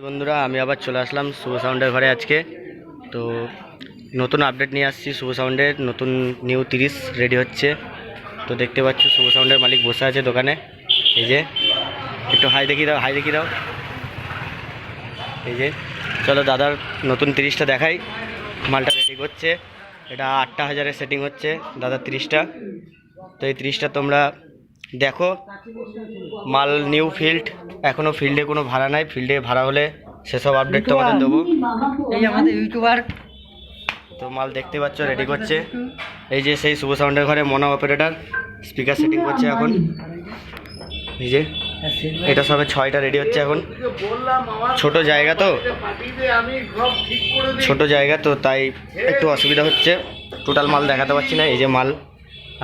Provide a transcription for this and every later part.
বন্ধুরা, আমি আবার চলে আসলাম শুভ সাউন্ডের ঘরে আজকে। তো নতুন আপডেট নিয়ে আসছি শুভ সাউন্ডের, নতুন নিউ তিরিশ রেডি হচ্ছে। তো দেখতে পাচ্ছ শুভ সাউন্ডের মালিক বসে আছে দোকানে। এই যে, একটু হাই দেখিয়ে দাও হাই দেখিয়ে দাও। এই যে, চলো দাদার নতুন তিরিশটা দেখাই। মালটা রেডি করছে। এটা আটটা হাজারের সেটিং হচ্ছে, দাদার তিরিশটা। তো এই তিরিশটা তোমরা দেখো মাল নিউ ফিল্ড এখনও ফিল্ডে কোনো ভাড়া নাই ফিল্ডে ভাড়া হলে সেসব আপডেট তোমাদের দেবো। এই আমাদের ইউটিউবার তো মাল দেখতে পাচ্ছ রেডি করছে। এই যে সেই শুভ সাউন্ডের ঘরে মনো অপারেটার স্পিকার সেটিং করছে এখন। এই যে এটা সবে ছয়টা রেডি হচ্ছে এখন। ছোট জায়গা তো। ছোট জায়গা তো তাই একটু অসুবিধা হচ্ছে। টোটাল মাল দেখাতে পারছি না এই যে মাল।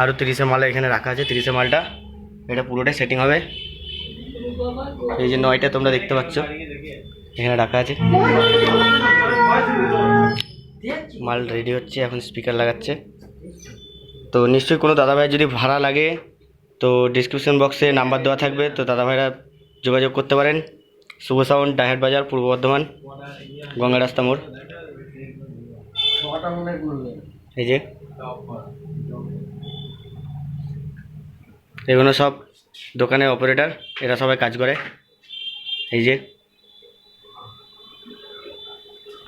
আরও তিরিশে মাল এখানে রাখা আছে তিরিশে মালটা। এটা পুরোটাই সেটিং হবে। এই যে নয়টা তোমরা দেখতে পাচ্ছ। এখানে রাখা আছে। মাল রেডি হচ্ছে, এখন স্পিকার লাগাচ্ছে। তো নিশ্চয়ই কোনো দাদাভাই যদি ভাড়া লাগে, তো ডিসক্রিপশন বক্সে নাম্বার দেওয়া থাকবে। তো দাদাভাইরা যোগাযোগ করতে পারেন। শুভ সাউন্ড ডাহের বাজার, পূর্ব বর্ধমান, গঙ্গা রাস্তা মোড়। এই যে। এগুলো সব দোকানে অপারেটার এরা সবাই কাজ করে। এই যে